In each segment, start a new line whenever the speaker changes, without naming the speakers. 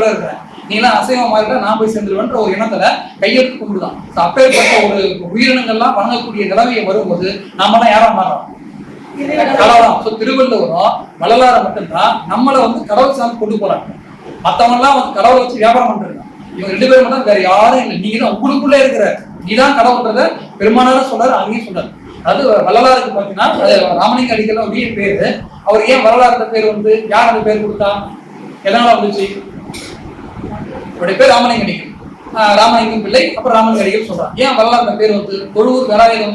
இருக்கிறேன் நீலாம் அசைவம் மாதிரி நான் போய் சேர்ந்துருவேன்ற ஒரு எண்ணத்துல கையெழுத்து கும்பிடுதான். அப்பேற்பட்ட ஒரு உயிரினங்கள்லாம் வணங்கக்கூடிய நிலைமையை வரும்போது நாமெல்லாம் யாரா மாறோம் கடவுளாம் ஸோ திருவள்ளுவரும் வள்ளலார மட்டும்தான் நம்மளை வந்து கடவுள் சார்ந்து கொண்டு போறாங்க. மத்தவங்க எல்லாம் வந்து கடவுளை வச்சு வியாபாரம் பண்றாங்க இவங்க ரெண்டு பேரும் மட்டும் வேற யாரும் இல்லை. நீங்க தான் உங்களுக்குள்ளே இருக்கிற நீதான் கடவுள்ன்றத பெருமானாரும் சொல்றாரு அங்கேயும் சொல்றாரு அது வள்ளலாருக்கு பாத்தீங்கன்னா அது ராமலிங்க அடிகள் ஒரு பேரு. அவர் ஏன் வரலாறு பேர் வந்து யார் அந்த பேர் கொடுத்தா? எதனால வந்துச்சு? இவருடைய பேர் ராமலிங்கடிகள் ராமலிங்கம் பிள்ளை. அப்புறம் ராமலிங்கடிகள் சொல்றான் ஏன் வள்ளல் அந்த பேர் வந்து? தொழுவூர் வேலாயுதம்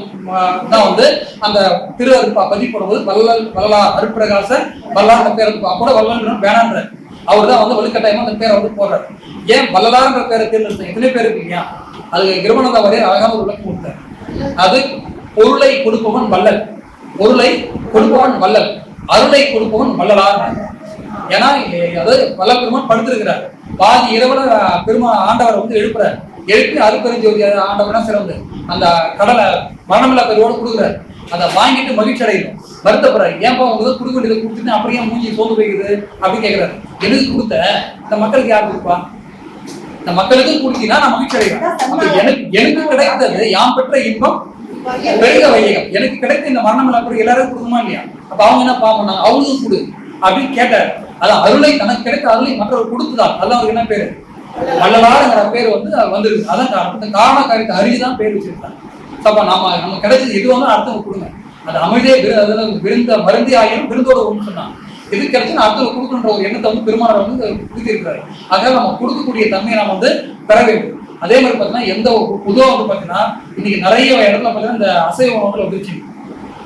தான் வந்து அந்த திரு அருப்பா பதிவு போடும்போது வள்ளல் வள்ளலா அருப்பிரகாச வல்லார் அந்த பேர் இருப்பா கூட வள்ளல் வேணான்ற. அவர் தான் வந்து வலுக்கட்டாயமா அந்த பேரை வந்து போடுறாரு. ஏன் வள்ளலார்ன்ற பேரை தேர்ந்தெடுத்த எத்தனை பேர் இருக்கு இல்லையா அது கிருமணந்த வரையர் அழகாக ஒரு விளக்கம் கொடுத்தார். அது பொருளை கொடுப்பவன் வள்ளல். பொருளை கொடுப்பவன் வள்ளல். அருளை கொடுப்பவன் வள்ளலார் ஏன்னா பல அதாவது வள்ளல் பெருமான் படுத்திருக்கிறார். பாதி இரவுல அஹ், பெருமா ஆண்டவரை வந்து எழுப்புறாரு. எழுப்பி அருப்பெருஞ்சோதி ஆண்டவனா சிறந்து அந்த கடலை மரணமில்லா பெருவோடு கொடுக்குறாரு. அதை வாங்கிட்டு மகிழ்ச்சி அடையணும். வருத்தப்படுறாரு. ஏன்பா உங்களுக்கு கொடுக்க வேண்டியதை கொடுத்துட்டு அப்படியே மூஞ்சி சோர்ந்து போய்க்குது? அப்படின்னு கேட்கிறாரு எனக்கு கொடுத்த இந்த மக்களுக்கு யார் கொடுப்பா? இந்த மக்களுக்கு கொடுத்தீங்கன்னா நான் மகிழ்ச்சி அடைவேன். எனக்கு எனக்கு கிடைத்தது யாம் பெற்ற இன்பம் பெருக வையகம். எனக்கு கிடைத்த இந்த மரணம் இல்லாத எல்லாரும் கொடுக்குமா இல்லையா? அப்ப அவங்க என்ன பாப்பா அவங்களுக்கும் கொடு. அப்படின்னு கேட்டார். அதான் அருளை தனக்கு கிடைத்த அருளை மற்றவர் கொடுத்துதான். அதான் அவருக்கு என்ன பேரு? வள்ளலாருங்கிற பேர் வந்து வந்துருக்கு. அதான் காரணம். காரண காரியத்தை அறிஞ்சுதான் பேர் வச்சிருக்காங்க. அப்ப நாம நம்ம கிடைச்சது எது வந்து அடுத்தவங்க கொடுங்க. அது அமைதியே விருந்த மருந்தி ஆகியும் விருந்தோட ஒன்று சொன்னாங்க. எது கிடைச்சுன்னா அடுத்தவங்க கொடுக்கணுன்ற ஒரு எண்ணத்தை வந்து பெருமானார் வந்து கொடுத்திருக்கிறாரு ஆக நம்ம கொடுக்கக்கூடிய தன்மையை நம்ம வந்து பெற வேண்டும். அதே மாதிரி பார்த்தீங்கன்னா எந்த ஒரு பொதுவாக வந்து பார்த்தீங்கன்னா இன்னைக்கு நிறைய இடத்துல பார்த்தீங்கன்னா இந்த அசைவ உணவுகள் வந்துருச்சு.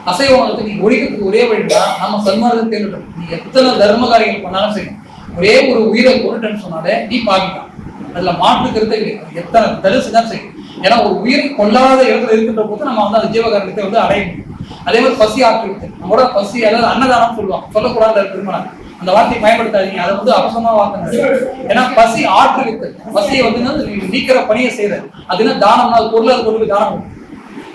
அசைவ நீ ஒழிக்கிறதுக்கு ஒரே வழினா நம்ம சன்மார்க்கம் தேர்ந்தெடுக்கணும் நீ எத்தனை தர்ம காரியங்கள் பண்ணாலும் சரி ஒரே ஒரு உயிரை கொண்டுட்டேன்னு சொன்னாலே நீ பாவிக்கலாம் அதுல மாற்று கிடையாது. எத்தனை தடுசு தான் செய்யும் ஏன்னா ஒரு உயிர் கொள்ளாத இடத்துல இருக்கின்ற போது நம்ம வந்து அந்த ஜீவகாரணத்தை வந்து அடைய முடியும். அதே மாதிரி பசி ஆற்றுவித்து நம்மளோட பசி அதாவது அன்னதானம் சொல்லுவாங்க. சொல்லக்கூடாது திருமணம். அந்த வார்த்தையை பயன்படுத்தாதீங்க. அதை வந்து அவசரமா வார்த்தை. ஏன்னா பசி ஆற்றுவித்து பசியை வந்து நீக்கிற பணியை செய்யற அதுனா தானம்னா அது பொருள் அது கொண்டு போய் தானம்.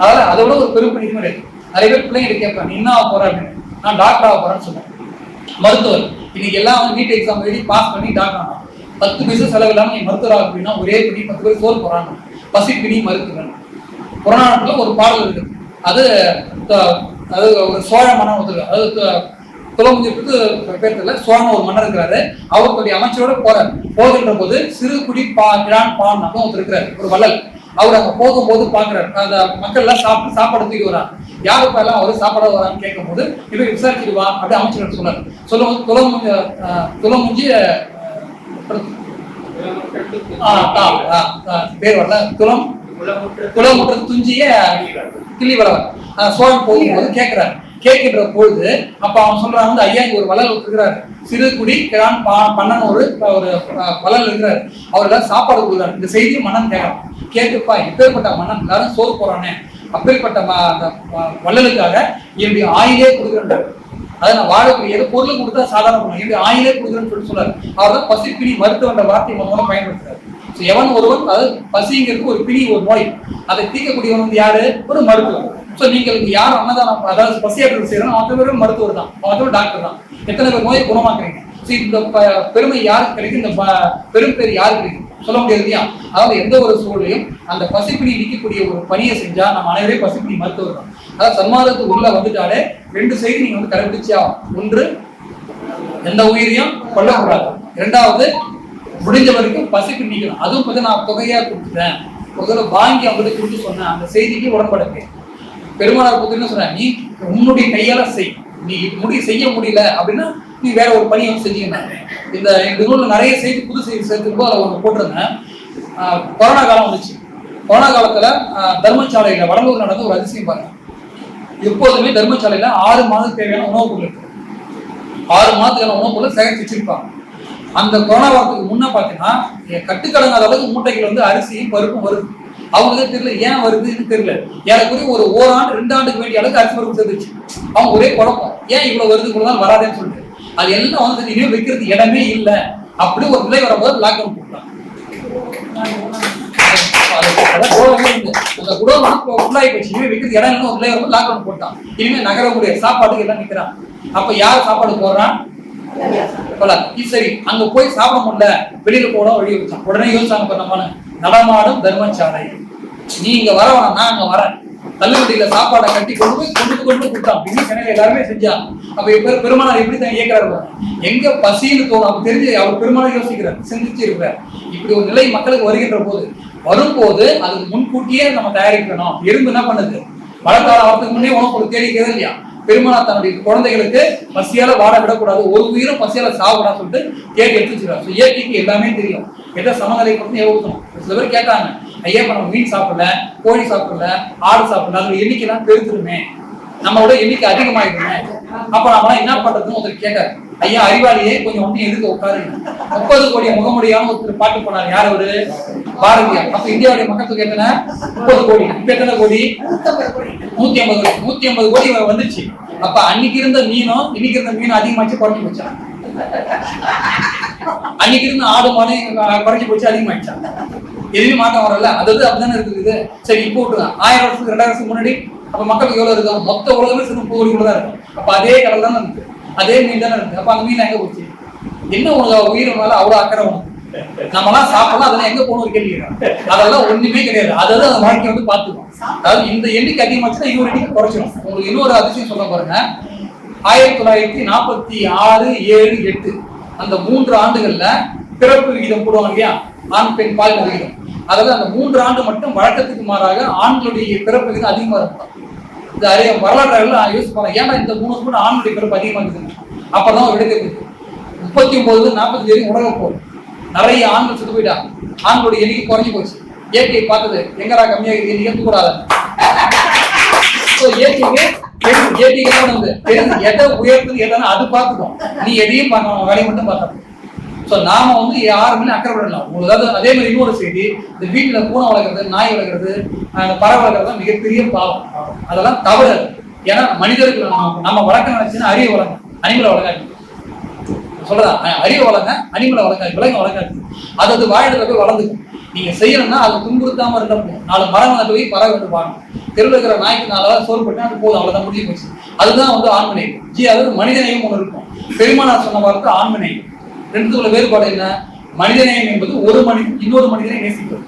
அதனால அதை விட ஒரு பெரும் பணி கிடையாது. நிறைய பேர் பிள்ளைங்க கேட்பேன் என்ன ஆக போற? அப்படின்னு. நான் டாக்டர் ஆக போறேன்னு சொன்னேன் மருத்துவர் இன்னைக்கு எல்லாம் வந்து நீட் எக்ஸாம் எழுதி பாஸ் பண்ணி டாக்டர் ஆனா பத்து பைசா செலவு இல்லாம நீ மருத்துவர் ஆக அப்படின்னா ஒரே பிடி பத்து பேர் சோறு போறாங்க பசி பிடி மருத்துவர். புறநானூற்றுல ஒரு பாடல் இருக்கு. அது அது ஒரு சோழ மனம் ஒருத்தர் அது த- துளமுஞ்சிற்கு பேர் தெரியல. சோழன் ஒரு மன்னர் இருக்கிறாரு. அவர் தன்னுடைய அமைச்சரோட போறார். போகின்ற போது சிறு குடி பா கிழான் பான் அப்படின்னு ஒருத்தர் இருக்கிறாரு. ஒரு வள்ளல். அவர் அங்க போகும்போது பாக்குறாரு அந்த மக்கள் எல்லாம் சாப்பிட்டு சாப்பாடு தூக்கி வராங்க. யாருப்பா எல்லாம் அவர் சாப்பாடு வரான்னு கேட்கும் போது இவன் விசாரிச்சுட்டு அப்படி அமைச்சர் சொன்னார். சொல்லும் துளம் துளமுஞ்சி அஹ், ஆ, ஆ, பேர் வரல. துளம் குளமுற்ற துஞ்சிய கிள்ளி வளவன் ஆஹ் சோழன் போகும்போது கேட்கிறாரு. கேட்கின்ற பொழுது அப்ப அவன் சொல்றான் வந்து ஐயா இங்க ஒரு வள்ளல் இருக்கிறாரு சிறுகுடி கிரான் பா- பன்னன் ஒரு ஒரு ஆஹ், இருக்கிறார். இருக்கிறாரு அவர் எல்லாம் சாப்பாடு கொடுக்குறாரு. இந்த செய்தியை மன்னன் கேட்கறான். கேட்டுப்பா இப்பேற்பட்ட மன்னன் எல்லாரும் சோறு போறானே அப்பேற்பட்ட ம- அந்த வள்ளலுக்காக என்னுடைய ஆயிலே கொடுக்குறேன் அதை நான் வாழக்கூடியது பொருள் கொடுத்தா சாதாரண பொருள். என்னுடைய ஆயிலே கொடுக்குறேன்னு சொல்லி சொல்றாரு அவர் தான் பசிப்பிணி மருத்துவன்ற வார்த்தை மூலம் பயன்படுத்துறாரு. ஸோ எவன் ஒருவன் அதாவது பசிங்கிறது ஒரு பிணி ஒரு நோய் அதை தீர்க்கக்கூடியவன் வந்து யாரு? ஒரு மருத்துவம் ஸோ நீங்கள் யார் அன்னதானம் அதாவது பசியாற்றல் செய்யறோம் மற்ற பேரும் மருத்துவர் தான். மற்ற டாக்டர் தான். எத்தனை பேர் நோயை குணமாக்குறீங்க? ஸோ இந்த ப- பெருமை யாருக்கு கிடைக்கும் இந்த ப- பெரும் பேர் யாருக்கு கிடைக்கும் சொல்ல முடியாது இல்லையா அதாவது எந்த ஒரு சூழலையும் அந்த பசிப்பிடி நிற்கக்கூடிய ஒரு பணியை செஞ்சா நம்ம அனைவரையும் பசிப்பிடி மருத்துவர் தான் அதாவது சன்மாதத்துக்கு உள்ள வந்துட்டாலே ரெண்டு செய்தி நீங்க வந்து கடைபிடிச்சே ஒன்று எந்த உயிரையும் கொல்லக்கூடாது. இரண்டாவது முடிஞ்ச வரைக்கும் பசிப்பு நீக்கணும். அதுவும் வந்து நான் தொகையா கொடுத்துட்டேன். முதல்ல வாங்கி அவங்களுக்கு கொடுத்து சொன்னேன். அந்த செய்திக்கு உடன்படுத்து பெருமானார் புத்திரன்னு சொன்னேன் நீ உன்னுடைய கையால செய். நீ முடி செய்ய முடியல அப்படின்னா நீ வேற ஒரு பணியை வந்து செஞ்சீங்கன்னா இந்த இந்த நூலில் நிறைய செய்தி புது செய்தி சேர்த்துருக்கோ அதை ஒன்று போட்டிருந்தேன். கொரோனா காலம் வந்துச்சு. கொரோனா காலத்தில் தர்மசாலையில் வடலூர் நடந்த ஒரு அதிசயம் பாருங்க. எப்போதுமே தர்மசாலையில் ஆறு மாதத்துக்கு தேவையான உணவுப் பொருள் இருக்கு. ஆறு மாதத்துக்கான உணவுப் பொருள் சேகரித்து வச்சிருப்பாங்க. அந்த கொரோனா வாரத்துக்கு முன்னே பார்த்தீங்கன்னா கட்டுக்கடங்காத அளவுக்கு மூட்டைகள் வந்து அரிசியும் பருப்பும் வருது. அவங்களுக்கு தெரியல ஏன் வருதுன்னு தெரியல. ஏறக்குறைய ஒரு ஓராண்டு ரெண்டு ஆண்டுக்கு வேண்டிய அளவுக்கு அரிசி பருப்பு சேர்ந்துச்சு அவங்க ஒரே குழப்பம். ஏன் இவ்வளோ வருது இவ்வளோ தான் வராதேன்னு சொல்லிட்டு. அது எல்லாம் வந்து இனிமே வைக்கிறது இடமே இல்லை. அப்படி ஒரு நிலை வரும்போது லாக்டவுன் போட்டாங்க அது- அதான் இல்லை. அந்த குடோன் ஃபுல்லாகி போச்சு. இனிமே வைக்கிறது இடம் இல்லை ஒரு லாக்டவுன் போட்டான். இனிமே நகர முடியாது சாப்பாட்டுக்கு எல்லாம் நிற்கிறான் அப்ப யார் சாப்பாடு போடுறான் போல சரி. அங்க போய் சாப்பிட முடியல. வெளியில போட வழி வச்சான் உடனே யோசிச்சாங்க பண்ணமான நடமாடும் தர்மச்சாலை நீ இங்க வர நான் அங்க வரேன். தள்ளுவண்டியில சாப்பாடை கட்டி கொண்டு போய் கொண்டு கொண்டு போய் கொடுத்தான். அப்படின்னு சென்னையில எல்லாருமே செஞ்சா. அப்ப இப்ப பெருமானார் எப்படி தான் இயக்கிறாரு எங்க பசின்னு தோணும் அவர் தெரிஞ்சு அவர் பெருமானார் யோசிக்கிறார் சிந்திச்சு இருக்கிறார். இப்படி ஒரு நிலை மக்களுக்கு வருகின்ற போது வரும்போது அதுக்கு முன்கூட்டியே நம்ம தயாரிக்கணும். எறும்பு என்ன பண்ணுது? மழைக்காலம் வரதுக்கு முன்னே உனக்கு ஒரு இல்லையா? பெருமானா தன்னுடைய குழந்தைகளுக்கு பசியால வாட விடக்கூடாது ஒரு உயிரும் பசியால சாகக்கூடாதுன்னு சொல்லிட்டு கேட்டு எடுத்து வச்சிருக்காரு. இயற்கைக்கு எல்லாமே தெரியும். எதை சமநிலை பண்ணி ஏவணும் சில பேர் கேட்டாங்க ஐயா நம்ம மீன் சாப்பிடல கோழி சாப்பிடல ஆடு சாப்பிடல அதோட எண்ணிக்கைலாம் பெருத்துருமே நம்மளோட எண்ணிக்கை அதிகமாயிருமே அப்ப நம்ம என்ன பண்றதுன்னு ஒருத்தர் கேட்டார். ஐயா அறிவாளியே கொஞ்சம் ஒன்னும் எதுக்கு உட்காருங்க. முப்பது கோடி முகமுடியாம ஒருத்தர் பாட்டு போனார். யார் அவரு? பாரதியார் அப்ப இந்தியாவுடைய மக்கள் தொகை எத்தனை? முப்பது கோடி. இப்ப எத்தனை கோடி? நூத்தி ஐம்பது கோடி. நூத்தி ஐம்பது கோடி வந்துச்சு. அப்ப அன்னைக்கு இருந்த மீனும் இன்னைக்கு இருந்த மீனும் அதிகமாச்சு குறைஞ்சு போச்சான் அன்னைக்கு இருந்த ஆடு மாடு குறைஞ்சு போச்சு அதிகமாயிடுச்சான் எதுவுமே மாற்றம் வரல. அது அப்படிதானே இருக்குது சரி இப்போ விட்டுருங்க ஆயிரம் வருஷத்துக்கு ரெண்டாயிரம் வருஷத்துக்கு முன்னாடி அப்ப மக்களுக்கு எவ்வளவு இருக்கும்? மொத்த உலகமே சிறு முப்பது கூட தான் இருக்கும். அப்ப அதே கடல் தானே இருக்கு. அதே மீன் தானே இருக்கு. அப்ப அந்த மீன் எங்க போச்சு? என்ன உனக்கு உயிர் மேல அவ்வளவு அக்கறை உனக்கு? நம்மலாம் சாப்பிடலாம் அதெல்லாம் எங்க போகணும் கேள்வி அதெல்லாம் ஒண்ணுமே கிடையாது. அதாவது அந்த வாழ்க்கை வந்து பாத்துக்கும் அதாவது இந்த எண்ணிக்கை அதிகமாச்சுன்னா இன்னொரு எண்ணிக்கை குறைச்சிடும் உங்களுக்கு இன்னொரு அதிசயம் சொல்ல பாருங்க. ஆயிரத்தி தொள்ளாயிரத்தி நாற்பத்தி ஆறு ஏழு எட்டு. அந்த மூன்று ஆண்டுகள்ல பிறப்பு விகிதம் போடுவாங்க இல்லையா? ஆண் பெண் பால் விகிதம். அதாவது அந்த மூன்று ஆண்டு மட்டும் வழக்கத்துக்கு மாறாக ஆண்களுடைய பிறப்பு விகிதம் அதிகமாக இருக்கும். இந்த அரிய வரலாற்றாளர்கள் நான் யோசிச்சு போறேன் ஏன்னா இந்த மூணு கூட ஆண்களுடைய பிறப்பு அதிகமாக இருக்குது. அப்பதான் ஒரு இடத்தை முப்பத்தி ஒன்பது நாற்பத்தி ஏழு உலக போகும் நிறைய ஆண்கள் செத்து போயிட்டாங்க. ஆண்களுடைய எண்ணிக்கை குறைஞ்சி போச்சு. இயற்கை பார்த்தது எங்கடா கம்மியாக இருக்கு? நீ So, இயற்கைக்கு தெரியுது, இயற்கைக்கு என்ன பண்ணுது? எதை உயர்த்துது எதனா அது பார்த்துக்கும். நீ எதையும் பார்க்கணும் வேலையை மட்டும் பார்க்கணும் ஸோ நாம வந்து யாருமே அக்கறைப்படலாம் உங்களுக்கு அதாவது அதே மாதிரி இன்னொரு செய்தி இந்த வீட்டில் பூனை வளர்க்குறது நாய் வளர்க்குறது பறவை வளர்க்குறது மிகப்பெரிய பாவம். அதெல்லாம் தவறு ஏன்னா மனிதருக்கு நம்ம- நம்ம வளர்க்க நினைச்சுன்னா அரிய வளங்க அனிமலை வளர்க்காது. சொல்றதா அஹ் வளங்க அனிமலை வளர்க்காது விலங்கு வளர்க்காது. அது அது வாழிடத்துல போய் வளர்ந்துக்கும் நீங்க செய்யணும்னா அது துன்புறுத்தாம இருந்தா போதும். நாலு மரம் வந்து போய் பறவை வந்து பாருங்க தெருவில் இருக்கிற நாய்க்கு நாலு சோறு போட்டு அது போதும் அவ்வளவுதான் முடிஞ்சு போச்சு. அதுதான் வந்து ஆண்மனை ஜி அதாவது மனிதனையும் ஒன்று இருக்கும். பெருமானார் சொன்ன வார்த்தை ஆண்மனை ரெண்டுக்குள்ள வேறுபாடு என்ன? மனிதநேயம் என்பது ஒரு மனி இன்னொரு மனிதனை நேசிப்பது.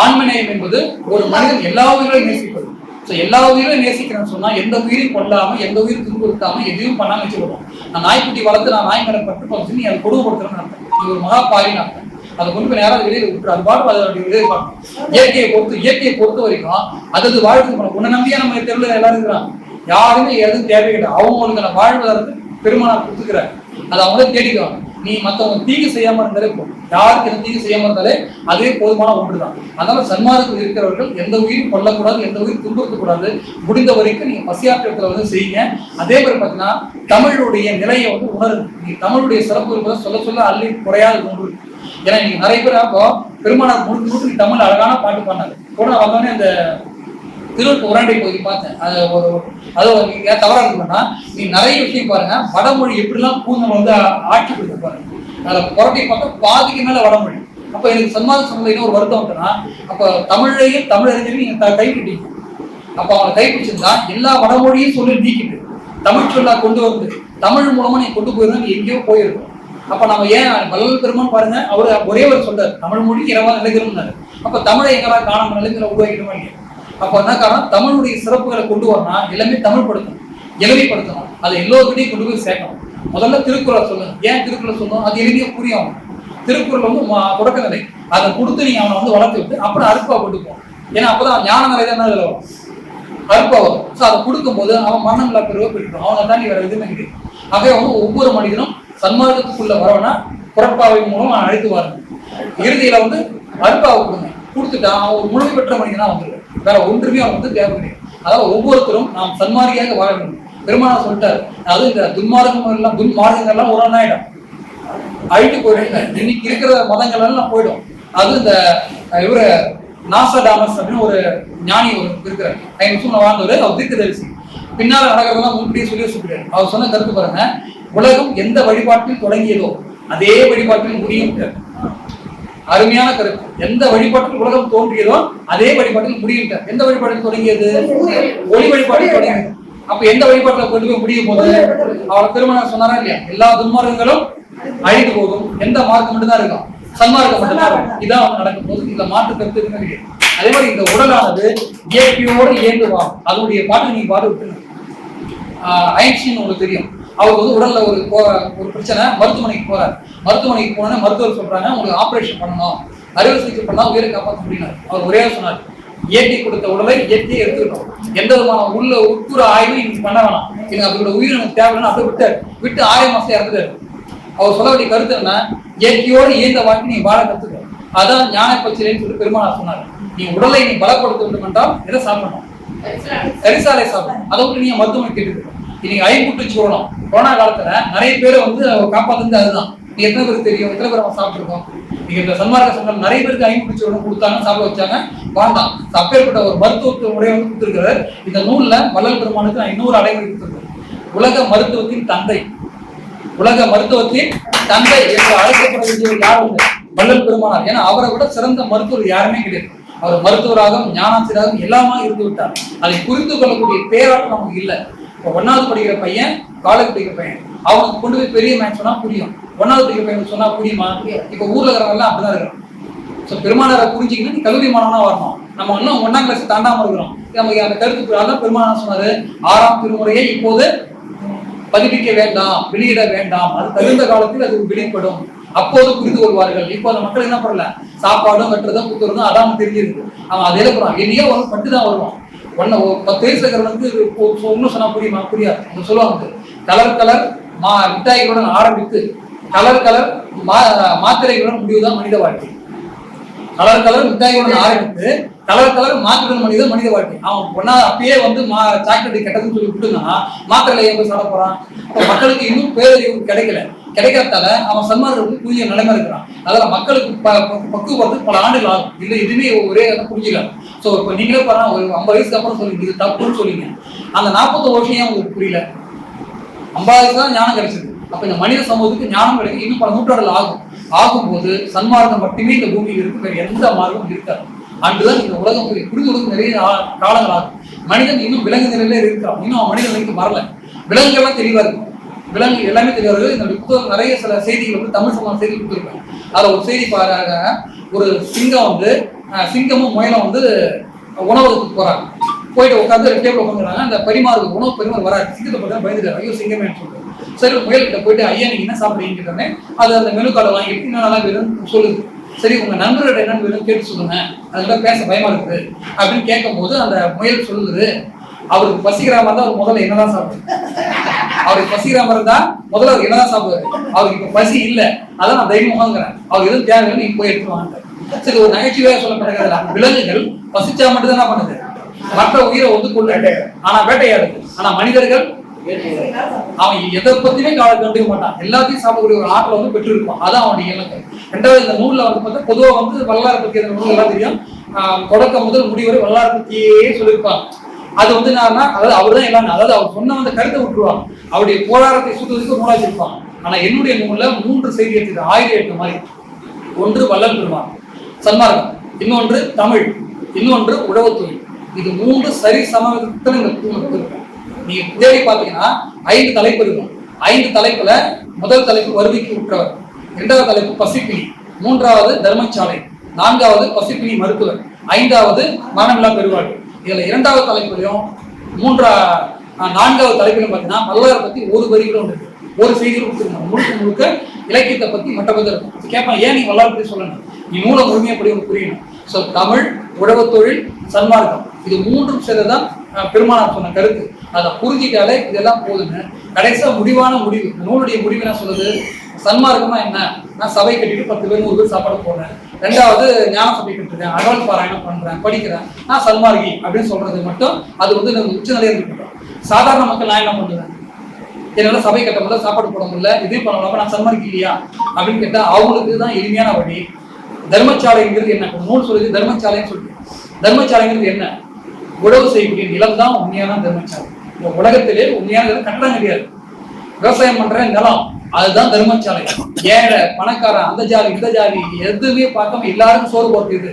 ஆண்மநேயம் என்பது ஒரு மனிதன் எல்லா உயிர்களையும் நேசிப்பது. ஸோ எல்லா உயிரையும் நேசிக்கிறேன்னு சொன்னால் எந்த உயிரையும் கொல்லாமல் எந்த உயிரும் துன்புறுத்தாமல் எதையும் பண்ணாமல் வச்சுக்கணும். நான் நாய்க்குட்டி வளர்த்து நான் நாய் மேல பட்டு பார்த்து நீ அதை கொடுமைப்படுத்துறேன்னு அர்த்தம். நீ ஒரு மகா பாரின்னு அர்த்தம். அதை கொண்டு போய் நேரம் வெளியில் விட்டு அது பாட்டு அதோடைய வெளியே பார்க்கணும் இயற்கையை பொறுத்து இயற்கையை பொறுத்த வரைக்கும் அதது வாழ்க்கை பண்ண உன்னை நம்பியா நம்ம தெருவில் எல்லாரும் இருக்கிறாங்க. யாருமே எதுவும் தேவை கிடையாது நான் வாழ்வதற்கு பெருமானம் கொடுத்துக்கிறார். அதை அவங்களே தேடிக்குவாங்க. நீ மற்றவங்க தீங்கு செய்யாம இருந்தாலே போதும். யாருக்கு எந்த தீங்கு செய்யாம இருந்தாலே அதே போதுமான ஒன்று தான் அதனால சன்மார்க்கத்தில் இருக்கிறவர்கள் எந்த உயிரும் கொல்லக்கூடாது எந்த உயிரும் துன்புறுத்தக்கூடாது. முடிந்த வரைக்கும் நீங்க பசியாற்றத்தில் வந்து செய்யுங்க. அதே மாதிரி பார்த்தீங்கன்னா தமிழுடைய நிலையை வந்து உணருங்க. நீ தமிழுடைய சிறப்பு இருப்பதை சொல்ல சொல்ல அள்ளி குறையாத ஒன்று. ஏன்னா நீங்க நிறைய பேர் அப்போ பெருமானார் முழுக்க முழுக்க தமிழ் அழகான பாட்டு பாடினாங்க கூட வந்தோடனே அந்த திருவள்ளுவர் உராண்டை போய் பார்த்தேன் அது ஒரு அது ஒரு தவறாக தவறா நீ நிறைய விஷயம் பாருங்க. வடமொழி எப்படிலாம் பூந்தம் வந்து ஆட்சி கொடுத்து பாருங்க அதில் புரட்டி பார்த்தா பாதிக்கு மேலே வடமொழி. அப்போ எனக்கு சன்மாத சமுதாயம் ஒரு வருத்தம் வந்துன்னா அப்போ தமிழையும் தமிழறிஞரையும் நீங்கள் த- கைப்பிடிக்கும் அப்போ அவங்களை கைப்பிடிச்சிருந்தா எல்லா வடமொழியும் சொல்லி நீக்கிட்டு தமிழ் சொல்லா கொண்டு வந்து தமிழ் மூலமாக நீ கொண்டு போயிருந்தா நீ எங்கேயோ போயிருக்கும். அப்போ நம்ம ஏன் வல்லல் பெருமான் பாருங்க அவர் ஒரே ஒரு சொல்றாரு தமிழ் மொழி இரவா நிலைக்கிறோம்னாரு அப்போ தமிழை எங்கடா காணாமல் நிலைக்கிற உருவாக்கிடுமா இல்லையா? அப்ப என்ன காரணம்? தமிழுடைய சிறப்புகளை கொண்டு வரணும் எல்லாமே தமிழ் படுத்தணும் எளிமைப்படுத்தணும் அதை எல்லோருக்கிட்டையும் கொண்டு போய் சேர்க்கணும். முதல்ல திருக்குறளை சொல்லுங்க. ஏன் திருக்குறளை சொல்லணும் அது எளிமையா புரியும். திருக்குறள் வந்து தொடக்க நிலை அதை கொடுத்து நீங்க அவனை வந்து வளர்த்து விட்டு அப்புறம் அருப்பா கொண்டு போகணும் ஏன்னா அப்பதான் ஞான நிலை தான் அதுல வரும். அருப்பா வரும். ஸோ அதை கொடுக்கும்போது அவன் மரணமில்லா பெருவை பெற்றுடும் அவனை நீ வேற எதுவுமே கிடையாது. ஆகவே வந்து ஒவ்வொரு மனிதனும் சன்மார்க்கத்துக்குள்ள வரவனா புறப்பாவை மூலம் அவன் அழைத்து வரணும். இறுதியில வந்து அருப்பாவை கொடுங்க. கொடுத்துட்டா அவன் ஒரு முழுமை பெற்ற மனிதனா வந்துடும் வேற ஒன்றுமே அவன் வந்து தேவை கிடையாது. அதாவது ஒவ்வொருத்தரும் நாம் சன்மார்க்கியாக வாழ வேண்டும். பெருமானார் சொல்லிட்டாரு அதாவது இந்த துன்மார்க்கம் எல்லாம் துன்மார்க்கங்கள் எல்லாம் ஒரு ஆயிடும் அழிட்டு போயிடும் இன்னைக்கு இருக்கிற மதங்கள் எல்லாம் போயிடும். அது இந்த அஹ், இவரு நாசடாமஸ் அப்படின்னு ஒரு ஞானி ஒரு இருக்கிறார். ஐநூறு வருஷம் வாழ்ந்தவர் அவர் தீர்க்கதரிசி. பின்னால நடக்கிறதெல்லாம் முன்கூட்டியே சொல்லி வச்சுக்கிறார் அவர் சொன்ன கருத்து பாருங்க உலகம் எந்த வழிபாட்டில் தொடங்கியதோ அதே வழிபாட்டில் முடியும். அருமையான கருத்து. எந்த வழிபாட்டில் உலகம் தோன்றியதோ அதே வழிபாட்டில் முடியும் எந்த வழிபாட்டில் தொடங்கியது? ஒளி வழிபாட்டில் தொடங்கியது. அப்ப எந்த வழிபாட்டில் கொண்டு போய் முடியும் போது? அவரை திருமணம் சொன்னாரா இல்லையா? எல்லா துன்மார்க்கங்களும் அழிந்து போகும். எந்த மார்க்கம் மட்டும்தான் இருக்கும்? சன்மார்க்கம் மட்டும்தான் இருக்கும். இதான் வந்து நடக்கும் போது இந்த மாற்று கருத்து எதுவுமே கிடையாது அதே மாதிரி இந்த உடலானது இயற்கையோடு இயங்குவான் அதனுடைய பாட்டு நீங்க பாட்டு விட்டுருங்க. ஐன்ஸ்டீன் உங்களுக்கு தெரியும். அவர் வந்து உடல்ல ஒரு ஒரு பிரச்சனை மருத்துவமனைக்கு போறார். மருத்துவமனைக்கு போனோன்னே மருத்துவர் சொல்றாங்க உங்களுக்கு ஆபரேஷன் பண்ணணும். அறுவை சிகிச்சை பண்ணா உயிரை காப்பாற்ற முடியும் அவர் ஒரே சொன்னார். இயற்கை கொடுத்த உடலை இயற்கையை எடுத்துக்கிட்டோம். எந்த விதமான உள்ள உட்புற ஆய்வும் இன்னைக்கு பண்ண வேணாம். எனக்கு அதோட உயிர் எனக்கு தேவைன்னு அப்படியே விட்டார். விட்டு ஆறு மாசம் இறந்துட்டாரு. அவர் சொல்ல வேண்டிய கருத்து என்ன? இயற்கையோடு இயந்த வாழ்க்கை நீ வாழ கத்துக்க. அதான் ஞான பச்சிலைன்னு சொல்லி பெருமாள் சொன்னார். நீ உடலை நீ பலப்படுத்த வேண்டும் என்றால் எதை சாப்பிடணும்? கரிசாலை சாப்பிடும் அதை விட்டு நீங்க மருத்துவமனை கேட்டு நீங்க ஐம்புட்டு சூழலாம் கொரோனா காலத்துல நிறைய பேரை வந்து காப்பாத்துறது அதுதான். நீங்க எத்தனை பேருக்கு தெரியும்? எத்தனை பேர் அவன் சாப்பிட்டுருக்கோம்? நீங்க இந்த சன்மார்க்க சொன்ன நிறைய பேருக்கு ஐம்புட்டு சூழலம் கொடுத்தாங்க சாப்பிட வச்சாங்க. வேண்டாம் அப்பேற்பட்ட ஒரு மருத்துவ முறையை வந்து கொடுத்துருக்கிறார். இந்த நூல்ல வள்ளல் பெருமானுக்கு நான் இன்னொரு அடைமொழி கொடுத்துருக்கேன் உலக மருத்துவத்தின் தந்தை. உலக மருத்துவத்தின் தந்தை என்று அழைக்கப்பட வேண்டியவர் யார் உண்டு வள்ளல் பெருமானார். ஏன்னா அவரை விட சிறந்த மருத்துவர் யாருமே கிடையாது. அவர் மருத்துவராகவும் ஞானாசிரியராகவும் எல்லாமா இருந்து விட்டார். அதை புரிந்து கொள்ளக்கூடிய பேராட்டம் நமக்கு இல்லை. இப்போ ஒன்றாவது படிக்கிற பையன் காலேஜ் படிக்கிற பையன் அவனுக்கு கொண்டு போய் பெரிய மேட்ச் சொன்னா புரியும். ஒன்றாவது படிக்கிற பையனுக்கு சொன்னா புரியுமா? இப்போ ஊரில் இருக்கிறவங்களாம் எல்லாம் அப்படிதான் இருக்கிறோம் ஸோ பெருமானாரை புரிஞ்சுக்கணும் நீ கல்லூரி மாணவனா வரணும். நம்ம இன்னும் ஒன்றாம் கிளாஸ் தாண்டாமல் இருக்கிறோம். நமக்கு அந்த கருத்து அதான் பெருமானார் சொன்னாரு ஆறாம் திருமுறையை இப்போது பதிப்பிக்க வேண்டாம் வெளியிட வேண்டாம். அது தகுந்த காலத்தில் அது வெளிப்படும். அப்போது புரிந்து கொள்வார்கள். இப்போ அந்த மக்கள் என்ன பண்ணல? சாப்பாடும் கட்டுறதும் குத்துறதும் அதான் தெரிஞ்சிருக்கு. அவன் அதே போறான் என்னையோ ஒரு பட்டு தான் வருவான். ஒன்ன பத்து வயசுல இருக்கிறவனுக்கு இது ஒ- சொன்னா புரியுமா? புரியாது. அவங்க சொல்லுவாங்க. கலர் கலர் மா மிட்டாய்களுடன் ஆரம்பித்து கலர் கலர் மா மாத்திரைகளுடன் முடிவுதான் மனித வாழ்க்கை. கலர் கலர் மிட்டாய்களுடன் ஆரம்பித்து கலர் கலர் மாத்திரை மனித மனித வாழ்க்கை. அவன் பொண்ணா அப்பயே வந்து மா சாக்லேட் கெட்டதுன்னு சொல்லி விட்டுனா மாத்திரையில எப்படி சாப்பிட போறான்? மக்களுக்கு இன்னும் பேரறிவு கிடைக்கல. கிடைக்காதால அவன் சன்மார்க்கு புதிய நிலைமை இருக்கிறான். அதனால மக்களுக்கு ப- பக்குவத்துக்கு பல ஆண்டுகள் ஆகும். இல்லை இதுவுமே ஒரே இதை புரிஞ்சுக்கல. ஸோ இப்போ நீங்களே பாருங்க ஒரு ஐம்பது வயசுக்கு அப்புறம் சொல்லுங்க இது தப்புன்னு சொல்லிங்க அந்த நாற்பத்தி வருஷம் ஏன் உங்களுக்கு புரியல? ஐம்பது வயசு தான் ஞானம் கிடைச்சது. அப்ப இந்த மனித சமூகத்துக்கு ஞானம் கிடைக்கும் இன்னும் பல நூற்றாண்டுகள் ஆகும். ஆகும்போது சன்மார்க்கம் மட்டுமே இந்த பூமியில் இருக்கு வேற எந்த மார்க்கமும் இருக்காது. அன்றுதான் இந்த உலகம் புரியும் புரிந்து கொடுக்க நிறைய காலங்கள் ஆகும் மனிதன் இன்னும் விலங்கு நிலையில இருக்கிறான் இன்னும் அவன் மனித நிலைக்கு வரல. விலங்குகள்லாம் தெளிவா இருக்கும் விலங்கு எல்லாமே தெரியாது இந்த புத்தகம் நிறைய சில செய்திகள் வந்து தமிழ் சம்பந்த செய்தி கொடுத்துருக்காங்க. அதில் ஒரு செய்தி பாருங்க. ஒரு சிங்கம் வந்து சிங்கமும் முயலும் வந்து உணவகத்துக்கு போறாங்க. போயிட்டு உட்காந்து டேபிள் உட்காந்துறாங்க அந்த பரிமாறு உணவு பரிமாறு வராது. சிங்கத்தை பார்த்தா பயந்துட்டாரு ஐயோ சிங்கமே சொல்லிட்டு சரி முயல்கிட்ட போயிட்டு ஐயா நீங்க என்ன சாப்பிடுறீங்கன்னு கேட்டோன்னே அது அந்த மெனு கார்டை வாங்கிட்டு எப்படி நல்லா சொல்லுது சரி உங்க நண்பர்கிட்ட என்ன வேணும் கேட்டு சொல்லுங்க. அதெல்லாம் பேச பயமா இருக்குது அப்படின்னு கேட்கும்போது அந்த முயல் சொல்லுது அவருக்கு பசிக்கிற மாதிரி தான் அவர் முதல்ல என்னதான் சாப்பிடுது அவருக்கு பசிக்கிற மாதிரி இருந்தா முதல்ல அவர் என்னதான் சாப்பிடுவாரு? அவருக்கு இப்ப பசி இல்ல. அதான் நான் தைரியமாங்கிறேன் வாங்குறேன் எதுவும் தேவையில்லை நீங்க போய் வாங்க. சரி ஒரு நகைச்சுவையா சொல்லப்படுகிறதுல விலங்குகள் பசிச்சா மட்டும் தான் பண்ணுது. மற்ற உயிரை வந்து கொண்டு ஆனா வேட்டையாடுது. ஆனா மனிதர்கள் அவன் எதை பத்தியுமே காலை கண்டுக்க மாட்டான். எல்லாத்தையும் சாப்பிடக்கூடிய ஒரு ஆற்றல் வந்து பெற்றிருப்பான் அதான் அவனுடைய இலக்கு. ரெண்டாவது இந்த நூல்ல வந்து பார்த்தா பொதுவா வந்து வரலாறு பத்தி அந்த நூல் எல்லாம் தெரியும். தொடக்கம் முதல் முடிவரை வல்லாரை பத்தியே சொல்லியிருப்பான். அது வந்து என்னன்னா அதாவது அவர் தான் எல்லாம் அதாவது அவர் சொன்ன வந்து கருத்தை விட்டுருவாங்க அவருடைய போராட்டத்தை சுற்றுவதற்கு நூலா இருப்பான் ஆனா என்னுடைய நூல்ல மூன்று செய்தி எடுத்துது. ஆயிரம் எட்டு மாதிரி. ஒன்று வள்ளல் பெருமான் சன்மார்க்கம் இன்னொன்று தமிழ் இன்னொன்று உழவுத்துறை. இது மூன்று சரி சமத்தில் இந்த நீங்க தேடி பார்த்தீங்கன்னா ஐந்து தலைப்பு இருக்கும். ஐந்து தலைப்புல முதல் தலைப்பு வருவிக்கு உற்றவர் இரண்டாவது தலைப்பு பசிப்பினி மூன்றாவது தர்மசாலை நான்காவது பசிப்பினி மருத்துவர் ஐந்தாவது மரணமில்லா பெருவாள் இதுல இரண்டாவது தலைப்புலையும் மூன்றா நான்காவது தலைப்பிலும் பார்த்தீங்கன்னா வல்லாரை பத்தி ஒரு வரிகளும் இருக்கு ஒரு செய்தியில் கொடுத்துருக்காங்க முழுக்க முழுக்க இலக்கியத்தை பத்தி மட்டபதி இருக்கும். கேட்பான் ஏன் நீ வல்லாறு பத்தி சொல்லணும்? நீ நூலை முழுமையப்படி உனக்கு புரியணும்? ஸோ தமிழ் உழவு தொழில் சன்மார்க்கம். இது மூன்றும் சேர்ந்ததான் தான் பெருமானார் சொன்ன கருத்து. அதை புரிஞ்சிட்டாலே இதெல்லாம் போதுங்க கடைசியாக முடிவான முடிவு. நூலுடைய முடிவு என்ன சொல்லுது? சன்மார்க்கமா என்ன? நான் சபை கட்டிட்டு பத்து பேர் நூறு பேர் சாப்பாடு போடுறேன். ரெண்டாவது ஞான சபை கட்டுறேன். அகவல் பாராயணம் பண்றேன். படிக்கிறேன். நான் சன்மார்கி அப்படின்னு சொல்றது மட்டும் அது வந்து நம்ம உச்ச நிலையில இருக்கட்டும். சாதாரண மக்கள் நான் என்ன பண்ணுவேன்? என்னால் சபை கட்ட முடியல சாப்பாடு போட முடியல இதே பண்ண நான் சன்மார்க்கி இல்லையா? அப்படின்னு கேட்டால் அவங்களுக்கு தான் எளிமையான வழி. தர்மசாலைங்கிறது என்ன? நூல் சொல்லுது தர்மசாலைன்னு சொல்லிட்டு தர்மசாலைங்கிறது என்ன? உழவு செய்யக்கூடிய நிலம் தான் உண்மையான தர்மசாலை இந்த உலகத்திலே உண்மையான கட்டடம் கிடையாது. விவசாயம் பண்ற நிலம் அதுதான் தர்மசாலை. ஏழை பணக்காரன் அந்த ஜாதி இந்த ஜாதி எதுவுமே பார்க்காம எல்லாருக்கும் சோறு போட்டுது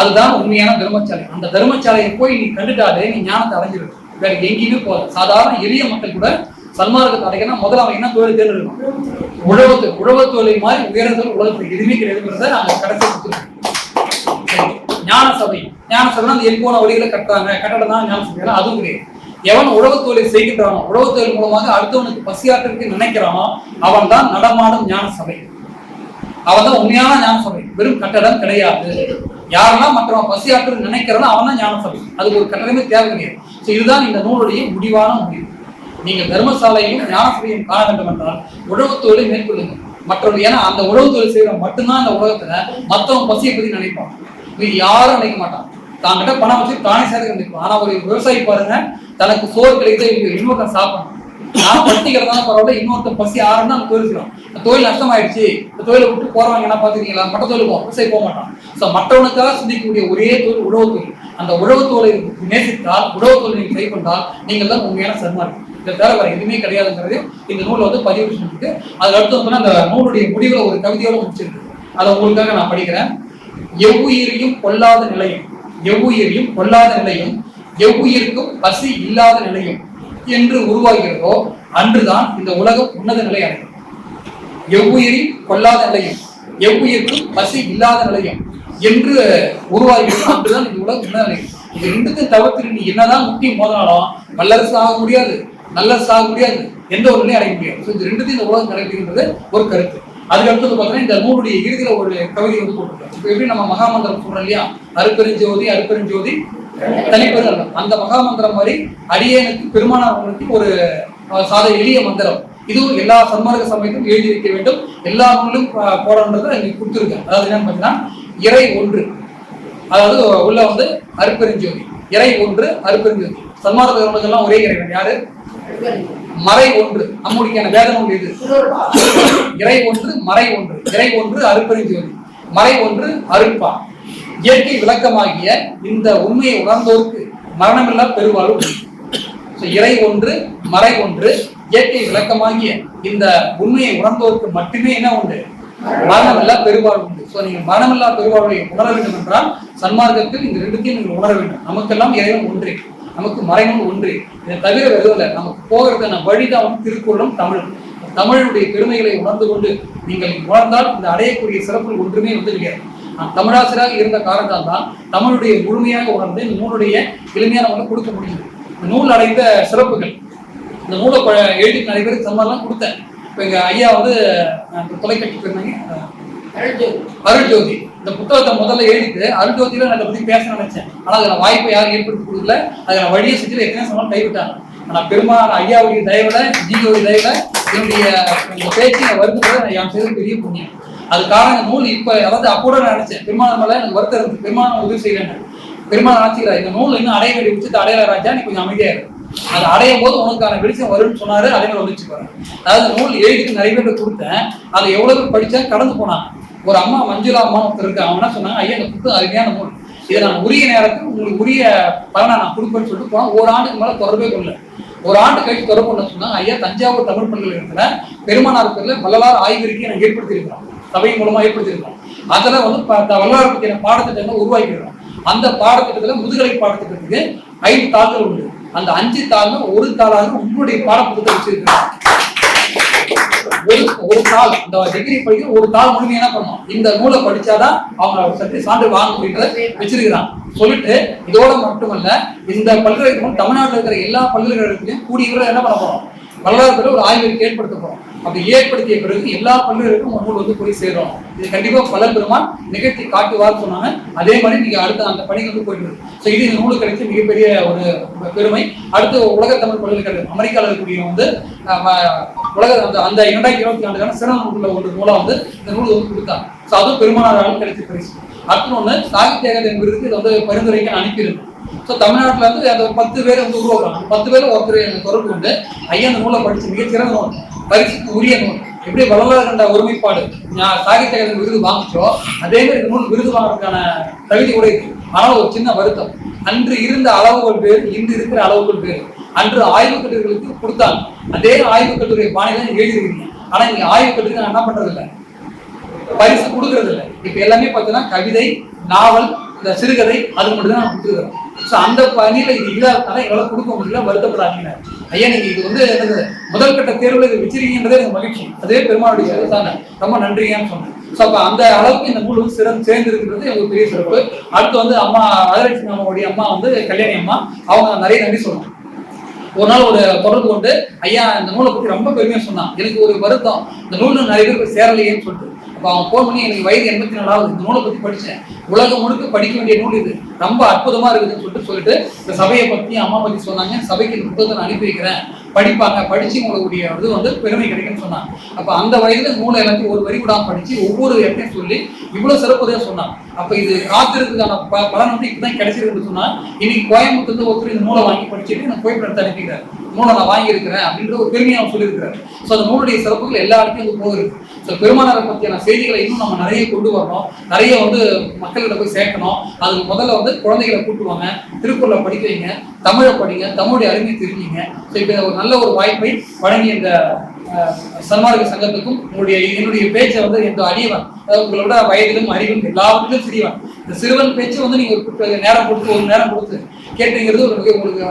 அதுதான் உண்மையான தர்மசாலை. அந்த தர்மசாலையை போய் நீ கண்டுட்டாலே நீ ஞானத்தை அடைஞ்சிடும் வேற எங்கேயுமே போகாது. சாதாரண எளிய மக்கள் கூட சன்மார்க்கத்தை அடைக்கணும் முதல்ல அவன் என்ன தொழில் தேர்ந்தெடுக்கணும் உழவத்து உழவு தொழில் மாதிரி உயர்ந்தது உலகத்தில் எதுவுமே கிடையாதுங்கிறத நாங்க கடைசி கொடுத்துருக்கோம். ஞான சபை ஞான சபை அந்த எல்போன வழிகளை கட்டுறாங்க. கட்டடம் தான் ஞான சபை அதுவும் கிடையாது. எவன் உழவு தொழில் செய்கின்றானோ உழவு தொழில் மூலமாக அடுத்தவனுக்கு பசியாற்றுக்கு நினைக்கிறானோ அவன் தான் நடமாடும் ஞான சபை. அவன் தான் உண்மையான ஞான சபை. வெறும் கட்டடம் கிடையாது. யாரெல்லாம் மற்றவன் பசியாற்று நினைக்கிறானோ அவன் தான் ஞான சபை. அதுக்கு ஒரு கட்டடமே தேவை கிடையாது. ஸோ இதுதான் இந்த நூலுடைய முடிவான முடிவு. நீங்கள் தர்மசாலையும் ஞான சபையும் காண வேண்டும் என்றால் உழவு தொழிலை மேற்கொள்ளுங்க மற்றவர்கள் ஏன்னா அந்த உழவு தொழில் செய்யறவன் மட்டும்தான் அந்த உலகத்துல மத்தவன் பசியை பத்தி நினைப்பான். இது யாரும் நினைக்க மாட்டான். தாங்கிட்ட பணம் வச்சு தானே சேர்த்து நினைப்பான் ஆனா ஒரு விவசாயி பாருங்க தனக்கு சோறு கிடைக்குது இன்னொருத்தன் சாப்பிடணும். நான் பட்டி பரவாயில்ல இன்னொருத்தன் பசி ஆறுனா அந்த தொழில் செய்யலாம் தொழில் நஷ்டமாயிடுச்சு இந்த தொழிலை விட்டு போறவங்க என்ன பாத்துக்கீங்களா மற்ற தொழில் போவோம் விவசாயி போக மாட்டான். ஸோ மற்றவனுக்காக சிந்திக்கக்கூடிய ஒரே தொழில் உழவு தொழில். அந்த உழவு தொழிலை நேசித்தால் உழவு தொழில் நீங்கள் கை கொண்டால் நீங்கள் தான் உண்மையான சன்மார்க் இதை தவிர வேற எதுவுமே கிடையாதுங்கிறது இந்த நூலை வந்து பதிவு செஞ்சுட்டு அதுக்கு அடுத்து வந்து அந்த நூலுடைய முடிவுல ஒரு கவிதையோட முடிச்சிருக்கு. அதை உங்களுக்காக நான் படிக்கிறேன். எவ்வுயிரையும் கொல்லாத நிலையும் எவ்வுயிரையும் கொல்லாத நிலையும் எவ்வுயிருக்கும் பசி இல்லாத நிலையும் என்று உருவாகிறதோ அன்றுதான் இந்த உலகம் உன்னத நிலை அடையும். எவ்வுயிரின் கொல்லாத நிலையும் எவ்வுயிருக்கும் பசி இல்லாத நிலையும் என்று உருவாகிறதோ அன்றுதான் இந்த உலகம் உன்னத நிலையம். இது ரெண்டுத்தையும் தவிர்த்து நீ என்னதான் முட்டி மோதினாலும் வல்லரசு ஆக முடியாது நல்லரசு ஆக முடியாது எந்த ஒரு நிலையும் அடைய முடியாது. ஸோ இது ரெண்டுத்தையும் இந்த உலகம் கிடைக்குன்றது ஒரு கருத்து. அதுக்கு அடுத்தது பார்த்தீங்கன்னா இந்த நூலுடைய இறுதியில் ஒரு கவிதை வந்து போட்டிருக்காங்க. இப்போ எப்படி நம்ம மகாமந்திரம் சொல்றோம் இல்லையா? அருப்பெருஞ்சோதி அருப்பெருஞ்சோதி தனிப்பெரு அல்லம். அந்த மகாமந்திரம் மாதிரி அடியேனுக்கு பெருமானார்களுக்கு ஒரு சாத எளிய மந்திரம். இதுவும் எல்லா சன்மார்க்க சமயத்தும் எழுதி வைக்க வேண்டும். எல்லா நூலும் போடணுன்றதை இங்க கொடுத்துருக்கேன் அதாவது என்னன்னு பார்த்தீங்கன்னா இறை ஒன்று. அதாவது உள்ள வந்து அருப்பெருஞ்சோதி. இறை ஒன்று அருப்பெருஞ்சோதி. சன்மார்க்கெல்லாம் ஒரே இறைவன். யாரு? மறை ஒன்று. நம்முடைய வேதம் ஒன்று இது இறை ஒன்று மறை ஒன்று. இறை ஒன்று அருப்பெருஞ்சோதி. மறை ஒன்று அருட்பா. இயற்கை விளக்கமாகிய இந்த உண்மையை உணர்ந்தோருக்கு மரணமில்லா பெருவாழ்வு. உண்டு. இறை ஒன்று மறை ஒன்று இயற்கை விளக்கமாகிய இந்த உண்மையை உணர்ந்தோருக்கு மட்டுமே என்ன உண்டு? மரணமில்லா பெருவாழ்வு உண்டு. ஸோ நீங்கள் மரணமில்லா பெருவாழ்வை உணர வேண்டும் என்றால் சன்மார்க்கத்தில் இந்த ரெண்டுத்தையும் நீங்கள் உணர வேண்டும். நமக்கெல்லாம் இறைவன் ஒன்றே. நமக்கு மறைமுன் ஒன்றே. இதை தவிர வெறும் இல்லை. நமக்கு போகிறதுக்கான வழிதான் வந்து திருக்குறளும் தமிழ் தமிழுடைய பெருமைகளை உணர்ந்து கொண்டு நீங்கள் உணர்ந்தால் இந்த அடையக்கூடிய சிறப்புகள் ஒன்றுமே வந்து கிடையாது தமிழாசிரியராக இருந்த காரணத்தால் தான் தமிழுடைய முழுமையாக உணர்ந்து இந்த நூலுடைய எளிமையான ஒன்று கொடுக்க முடியும் இந்த நூல் அடைந்த சிறப்புகள். இந்த நூலை எழுதி நிறைய பேருக்கு சம்மாரெல்லாம் கொடுத்தேன். இப்போ எங்க ஐயா வந்து தொலைக்கட்சி இந்த போயிருந்தாங்க அருள்ஜோதி. இந்த புத்தகத்தை முதல்ல எழுதிட்டு அருள்ஜோதியில நான் அதை பற்றி பேச நினைச்சேன். ஆனா அதுல வாய்ப்பை யாரும் ஏற்படுத்தி கொடுக்கல. நான் வழியை செஞ்சு எத்தனை சமம் கைவிட்டாங்க. ஆனால் பெருமாள் ஐயாவுடைய தயவில் ஜியோடைய தயவில் என்னுடைய பேச்சு நான் நான் என் செய்த பெரிய புண்ணியம். அது காரணம் நூல் இப்ப அதாவது அப்போ நான் நினைச்சேன். பெருமாள் மேல எனக்கு வருத்தம் இருந்து பெருமாள் உதவி செய்யறேன் பெருமாள் நினைச்சுக்கிறார் இந்த நூல் இன்னும் அடைய வேண்டிய உச்சத்தை அடையல ராஜா நீ கொஞ்சம் அமைதியா இருக்கும் அது அடையும் போது உனக்கான வெளிச்சம் வரும்னு சொன்னாரு அதே மாதிரி வந்துச்சு பாருங்க அதாவது நூல் எழுதிட்டு நிறைய பேர் கொடுத்தேன். அதை எவ்வளவு படிச்சா கடந்து போனாங்க. ஒரு அம்மா மஞ்சுளா அம்மா ஒருத்தர் இருக்கு அவங்க என்ன சொன்னாங்க? ஐயா இந்த புத்தகம் அருமையான நூல். இதை நான் உரிய நேரத்தில் உங்களுக்கு உரிய பலனை நான் கொடுப்பேன்னு சொல்லிட்டு போனால் ஒரு ஆண்டுக்கு மேலே தொடர்பே கொள்ள ஒரு ஆண்டு கழிச்சு தொடர்பு பண்ண சொன்னாங்க. ஐயா தஞ்சாவூர் தமிழ் பல்கலைக்கழகத்தில் பெருமானார் பேர்ல வள்ளலார் ஆய்விருக்கை நான் ஏற்படுத்தியிருக்கிறோம் சபை மூலமா ஏற்படுத்தியிருக்கோம். அதில் வந்து ப- வள்ளலார் பற்றின பாடத்திட்டங்கள் உருவாக்கிடுறோம் அந்த பாடத்திட்டத்தில் முதுகலை பாடத்திட்டத்துக்கு ஐந்து தாள்கள் உண்டு. அந்த அஞ்சு தாள்ல ஒரு தாளாக உங்களுடைய பாடப்புத்தகத்தை வச்சிருக்கிறோம். ஒரு ஒரு தாள் இந்த டிகிரி படிக்க ஒரு தாள் முழுமையா என்ன பண்ணணும்? இந்த நூலை படிச்சாதான் அவங்க சற்று சான்று வாங்க முடியுன்றத வச்சிருக்கிறான். சொல்லிட்டு இதோட மட்டுமல்ல இந்த பல்கலைக்கழகம் தமிழ்நாட்டில் இருக்கிற எல்லா பல்கலைக்கழகத்திலையும் கூடிய என்ன பண்ண போறோம்? வரலாறு ஒரு ஆய்வு ஏற்படுத்த போறோம். அப்படி ஏற்படுத்திய பிறகு எல்லா பல்கலைக்கழகம் ஒரு நூல் வந்து போய் சேரும். இது கண்டிப்பா பல பெருமான் நிகழ்த்தி காட்டுவார் சொன்னாங்க. அதே மாதிரி நீங்க அடுத்த அந்த பணிக்கு வந்து போயிட்டு ஸோ இது இந்த நூலு கிடைச்ச மிகப்பெரிய ஒரு பெருமை. அடுத்து உலக தமிழ் பல்கலைக்கழகம் அமெரிக்காவில் இருக்கக்கூடிய வந்து உலக அந்த அந்த இரண்டாயிரத்தி இருபத்தி நாலுக்கான சிறந்த நூலில் ஒரு நூலா வந்து இந்த நூல் வந்து கொடுத்தாங்க. ஸோ அதுவும் பெருமானாரால் கிடைச்ச பரிசு. அடுத்து ஒன்று சாகித்ய அகாதமி விருதுக்கு இதை வந்து பரிந்துரைக்க நான் அனுப்பியிருந்தேன். ஸோ தமிழ்நாட்டில் வந்து அந்த பத்து பேர் வந்து உருவாக்குறாங்க. பத்து பேர் ஒருத்தர் எனக்கு தொடர்பு உண்டு. ஐயா அந்த நூலை படித்து மிகச்சிறந்த நூல். பரிசுக்கு உரிய நூல். எப்படி வள்ளலார் கண்ட ஒருமைப்பாடு. நான் சாகித்ய அகாதமி விருது வாங்கிச்சோ அதே மாதிரி இந்த நூல் விருது வாங்குறதுக்கான தகுதி கூட இருக்கு. ஆனால் ஒரு சின்ன வருத்தம். அன்று இருந்த அளவுகள் பேர் இன்று இருக்கிற அளவுகள் பேர். அன்று ஆய்வுக் கட்டுரைகளுக்கு கொடுத்தாங்க. அதே ஆய்வுக் கட்டுரை பாணி தான் எழுதிருக்கீங்க. ஆனா நீங்க ஆய்வுக் கட்டுரை நான் என்ன பண்றது இல்லை பரிசு கொடுக்கறது இல்லை இப்ப எல்லாமே பார்த்தீங்கன்னா கவிதை நாவல் இந்த சிறுகதை அது மட்டும் தான் நான் கொடுத்துருக்கேன் ஸோ அந்த பணியில் இது இல்லாதனால எங்களால் கொடுக்க முடியல வருத்தப்படாதீங்க. ஐயா நீங்கள் இது வந்து என்னது முதல் கட்ட தேர்வில் இது வச்சிருக்கீங்கன்றதே எனக்கு மகிழ்ச்சி. அதே பெருமாளுடைய தானே ரொம்ப நன்றியான்னு சொன்னேன். ஸோ அப்போ அந்த அளவுக்கு இந்த நூல் வந்து சிறந்து சேர்ந்து எனக்கு பெரிய சிறப்பு. அடுத்து வந்து அம்மா ராஜலட்சுமி அம்மாவுடைய அம்மா வந்து கல்யாணி அம்மா. அவங்க நிறைய நன்றி சொல்லணும். ஒரு நாள் ஒரு தொடர்பு கொண்டு ஐயா இந்த நூலை பற்றி ரொம்ப பெருமையாக சொன்னான். எனக்கு ஒரு வருத்தம். இந்த நூல் நிறைய பேருக்கு சேரலையேன்னு சொல்லிட்டு. இப்போ அவன் ஃபோன் பண்ணி எனக்கு வயது எண்பத்தி நாலாவது இந்த நூலை பற்றி படித்தேன் உலகம் முழுக்க படிக்க வேண்டிய நூல் இது. ரொம்ப அற்புதமாக இருக்குதுன்னு சொல்லிட்டு சொல்லிட்டு இந்த சபையை பற்றி அம்மா பற்றி சொன்னாங்க. சபைக்கு இந்த புத்தகத்தை நான் அனுப்பி வைக்கிறேன். படிப்பாங்க. படித்து உங்களுடைய இது வந்து பெருமை கிடைக்கும்னு சொன்னாங்க. அப்போ அந்த வயதில் நூலை எல்லாத்தையும் ஒரு வரி விடாம படித்து ஒவ்வொரு இடத்தையும் சொல்லி இவ்வளோ சிறப்புதான் சொன்னான் அப்ப இது காத்திருக்கிறதுக்கான ப- பலன் வந்து இப்பதான் கிடைச்சிருக்குன்னு சொன்னா இன்னைக்கு கோயம்புத்தூர்ல ஒருத்தர் இந்த நூலை வாங்கி படிச்சுட்டு எனக்கு கோயம்புத்தூர் அனுப்பிக்கிறார். நூலை நான் வாங்கியிருக்கிறேன் அப்படின்ற ஒரு பெருமையை அவர் சொல்லியிருக்கிறார். ஸோ அந்த நூலுடைய சிறப்புகள் எல்லா இடத்தையும் வந்து போகுது ஸோ பெருமானாரை பற்றியான செய்திகளை இன்னும் நம்ம நிறைய கொண்டு வரணும். நிறைய வந்து மக்கள்கிட்ட போய் சேர்க்கணும். அதுக்கு முதல்ல வந்து குழந்தைகளை கூட்டுவாங்க திருக்குறளை படிக்க வைங்க. தமிழை படிங்க. தமிழுடைய அருமையை தெரிஞ்சுங்க. ஸோ இப்போ ஒரு நல்ல ஒரு வாய்ப்பை வழங்கி இந்த சன்மார்க்க சங்கத்துக்கும் உங்களுடைய என்னுடைய பேச்சை வந்து எந்த அறிவன் அதாவது உங்களோட வயதிலும் அறிவும் எல்லாவற்றிலும் சிறியவன். இந்த சிறுவன் பேச்சு வந்து நீங்க ஒரு நேரம் கொடுத்து ஒரு நேரம் கொடுத்து கேட்டீங்கிறது ஒரு மிக உங்களுக்கு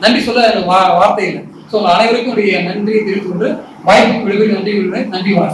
நன்றி சொல்ல எனக்கு வா- வார்த்தை இல்லை. ஸோ உங்கள் அனைவருக்கும் என்னுடைய நன்றியை தெரிவித்துக் கொண்டு வாய்ப்பு விடுவில் நன்றி நன்றி வணக்கம்.